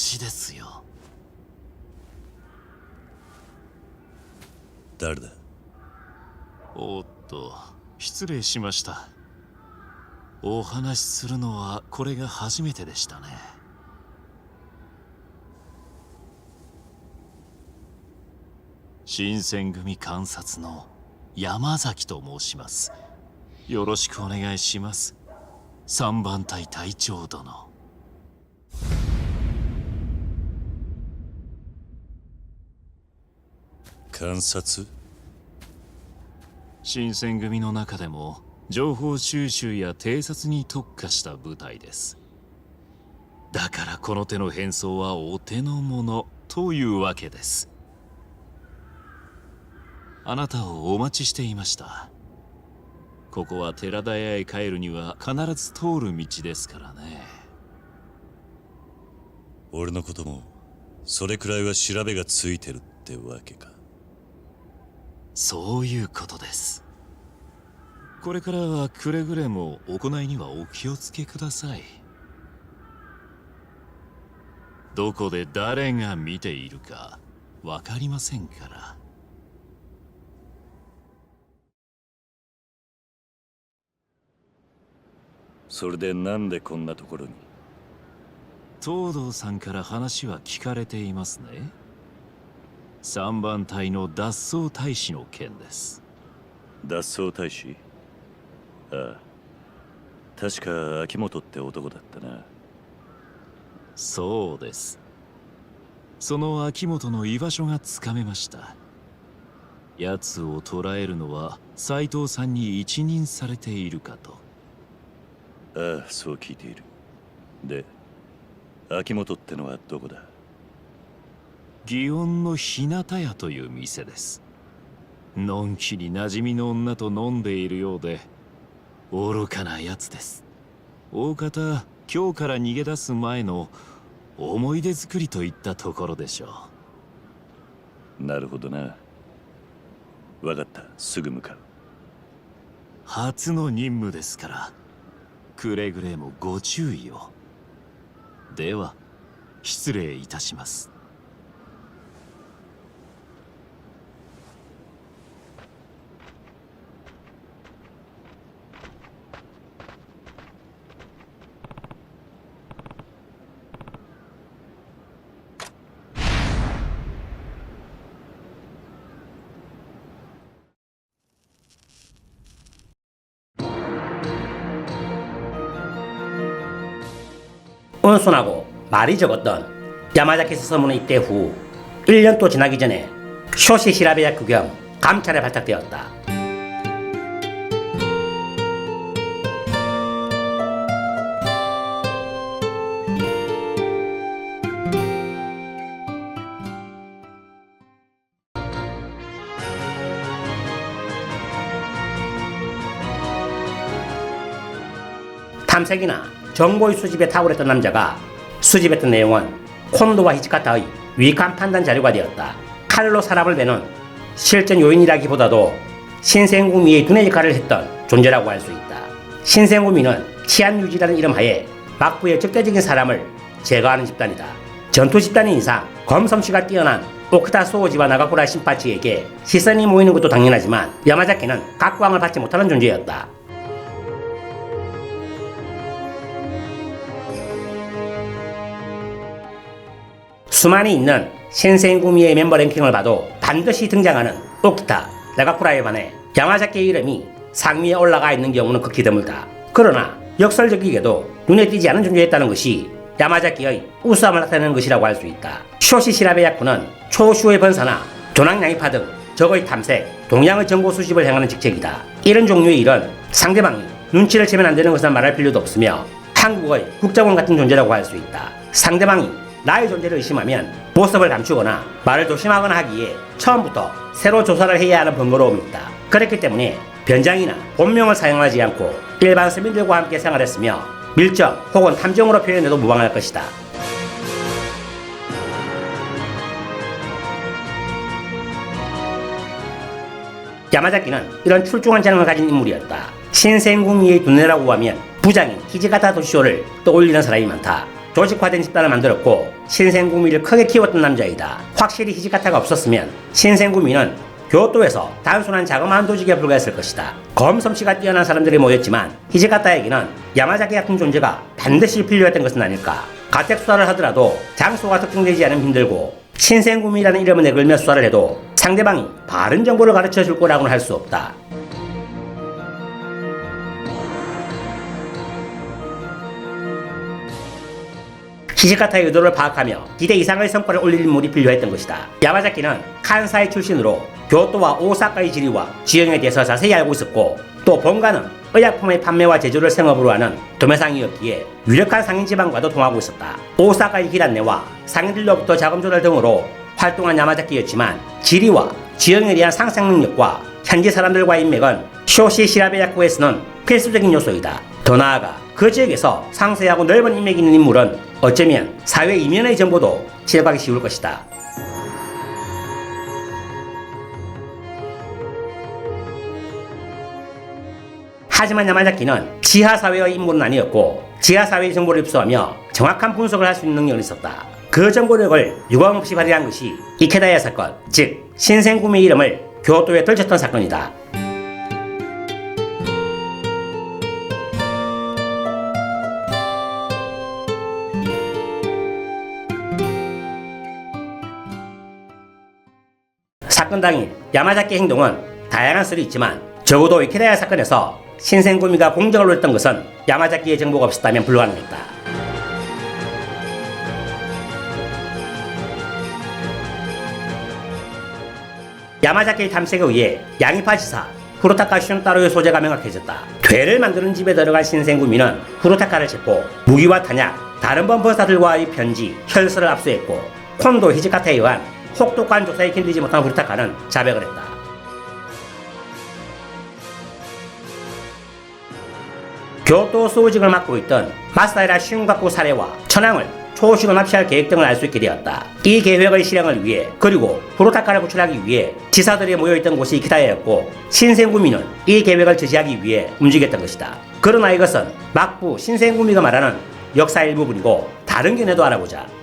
私ですよ。誰だ？おっと失礼しました。お話しするのはこれが初めてでしたね。新選組観察の山崎と申します。よろしくお願いします。三番隊隊長殿観察。新選組の中でも情報収集や偵察に特化した部隊です。だからこの手の変装はお手の物というわけです。あなたをお待ちしていました。ここは寺田屋へ帰るには必ず通る道ですからね。俺のこともそれくらいは調べがついてるってわけかそういうことです。これからはくれぐれも行いにはお気をつけください。どこで誰が見ているかわかりませんから。それでなんでこんなところに？東堂さんから話は聞かれていますね三番隊の脱走大使の件です。脱走大使？ああ。確か秋元って男だったな。そうです。その秋元の居場所がつかめました。奴を捕らえるのは斎藤さんに一任されているかと。ああそう聞いている。で秋元ってのはどこだ？祇園の日向屋という店です。のんきに馴染みの女と飲んでいるようで愚かなやつです。大方今日から逃げ出す前の思い出作りといったところでしょう。なるほどな。わかった。すぐ向かう。初の任務ですからくれぐれもご注意を。では失礼いたします「 온순하고 말이 적었던 야마자키 스승은 입대 후 1년 또 지나기 전에 쇼시 시라베야 규경 감찰에 발탁되었다. 탐색이나 정보의 수집에 탁월했던 남자가 수집했던 내용은 콘도와 히치카타의 위익한 판단 자료가 되었다. 칼로 사람을 베는 실전 요인이라기보다도 신생구미의 두뇌 역할을 했던 존재라고 할 수 있다. 신생구미는 치안 유지라는 이름 하에 막부의 적대적인 사람을 제거하는 집단이다. 전투 집단인 이상 검솜씨가 뛰어난 오크타 소오지와 나가쿠라 신파치에게 시선이 모이는 것도 당연하지만 야마자키는 각광을 받지 못하는 존재였다. 수많이 있는 신생구미의 멤버 랭킹을 봐도 반드시 등장하는 오키타, 나가쿠라에 반해 야마자키의 이름이 상위에 올라가 있는 경우는 극히 드물다. 그러나 역설적이게도 눈에 띄지 않은 존재였다는 것이 야마자키의 우수함을 나타내는 것이라고 할 수 있다. 쇼시 시라베 야쿠는 초슈의 번사나 도낭 양이파 등 적의 탐색, 동양의 정보 수집을 행하는 직책이다. 이런 종류의 일은 상대방이 눈치를 채면 안 되는 것은 말할 필요도 없으며 한국의 국정원 같은 존재라고 할 수 있다. 상대방이 나의 존재를 의심하면 모습을 감추거나 말을 조심하거나 하기에 처음부터 새로 조사를 해야 하는 번거로움이 있다. 그렇기 때문에 변장이나 본명을 사용하지 않고 일반 서민들과 함께 생활했으며 밀정 혹은 탐정으로 표현해도 무방할 것이다. 야마자키는 이런 출중한 재능을 가진 인물이었다. 신생구미의 두뇌라고 하면 부장인 히지가타 도시오를 떠올리는 사람이 많다. 조직화된 집단을 만들었고 신생구미를 크게 키웠던 남자이다. 확실히 히지가타가 없었으면 신생구미는 교토에서 단순한 자그마한 조직에 불과했을 것이다. 검솜씨가 뛰어난 사람들이 모였지만 히지가타에게는 야마자키 같은 존재가 반드시 필요했던 것은 아닐까. 가택 수사를 하더라도 장소가 특정되지 않으면 힘들고 신생구미라는 이름을 내걸며 수사를 해도 상대방이 바른 정보를 가르쳐 줄 거라고는 할 수 없다. 히지카타의 의도를 파악하며 기대 이상의 성과를 올릴 인물이 필요했던 것이다. 야마자키는 칸사이 출신으로 교토와 오사카의 지리와 지형에 대해서 자세히 알고 있었고 또 본가는 의약품의 판매와 제조를 생업으로 하는 도매상이었기에 유력한 상인 지방과도 통하고 있었다. 오사카의 기란내와 상인들로부터 자금 조달 등으로 활동한 야마자키였지만 지리와 지형에 대한 상상 능력과 현지 사람들과의 인맥은 쇼시 시라베야쿠에서는 필수적인 요소이다. 더 나아가 그 지역에서 상세하고 넓은 인맥이 있는 인물은 어쩌면 사회 이면의 정보도 취업하기 쉬울 것이다. 하지만 야마자키는 지하사회의 인물은 아니었고 지하사회의 정보를 입수하며 정확한 분석을 할 수 있는 능력이 있었다. 그 정보력을 유감없이 발휘한 것이 이케다야 사건, 즉 신생구미의 이름을 교토에 떨쳤던 사건이다. 사건 당일 야마자키 행동은 다양한 설이 있지만 적어도 이케다야 사건에서 신생구미가 공정을 노렸던 것은 야마자키의 정보가 없었다면 불가능했다. 야마자키의 탐색에 의해 양이파 지사 후루타카 슌타로의 소재가 명확해졌다. 괴를 만드는 집에 들어간 신생구미는 후루타카를 체포, 무기와 탄약, 다른 범퍼사들과의 편지, 혈서를 압수했고 콘도 히지카타에 의한 혹독한 조사에 견디지 못한 후루타카는 자백을 했다. 교토 소직을 맡고 있던 마사이라 슌가쿠 사례와 천황을 초시로 납치할 계획 등을 알 수 있게 되었다. 이 계획의 실행을 위해 그리고 후루타카를 구출하기 위해 지사들이 모여있던 곳이 이키다였고 신생구미는 이 계획을 지지하기 위해 움직였던 것이다. 그러나 이것은 막부 신생구미가 말하는 역사의 일부분이고 다른 견해도 알아보자.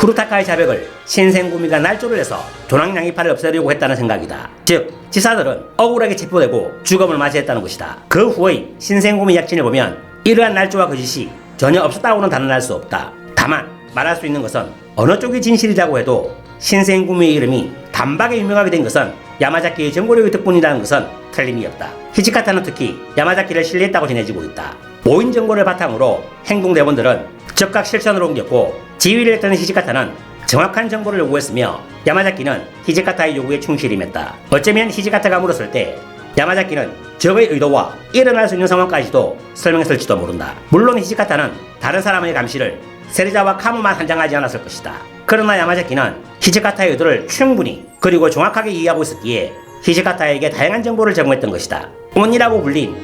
후루타카의 자백을 신생구미가 날조를 해서 조낭양이파를 없애려고 했다는 생각이다. 즉, 지사들은 억울하게 체포되고 죽음을 맞이했다는 것이다. 그 후의 신생구미 약진을 보면 이러한 날조와 거짓이 전혀 없었다고는 단언할 수 없다. 다만 말할 수 있는 것은 어느 쪽이 진실이라고 해도 신생구미의 이름이 단박에 유명하게 된 것은 야마자키의 정보력의 덕분이라는 것은 틀림이 없다. 히지카타는 특히 야마자키를 신뢰했다고 전해지고 있다. 모인 정보를 바탕으로 행동 대본들은 즉각 실천으로 옮겼고 지휘를 했던 히지카타는 정확한 정보를 요구했으며 야마자키는 히지카타의 요구에 충실히 맸다. 어쩌면 히지카타가 물었을 때 야마자키는 적의 의도와 일어날 수 있는 상황까지도 설명했을지도 모른다. 물론 히지카타는 다른 사람의 감시를 세르자와 카무만 한장하지 않았을 것이다. 그러나 야마자키는 히지카타의 의도를 충분히 그리고 정확하게 이해하고 있었기에 히지카타에게 다양한 정보를 제공했던 것이다. 온이라고 불린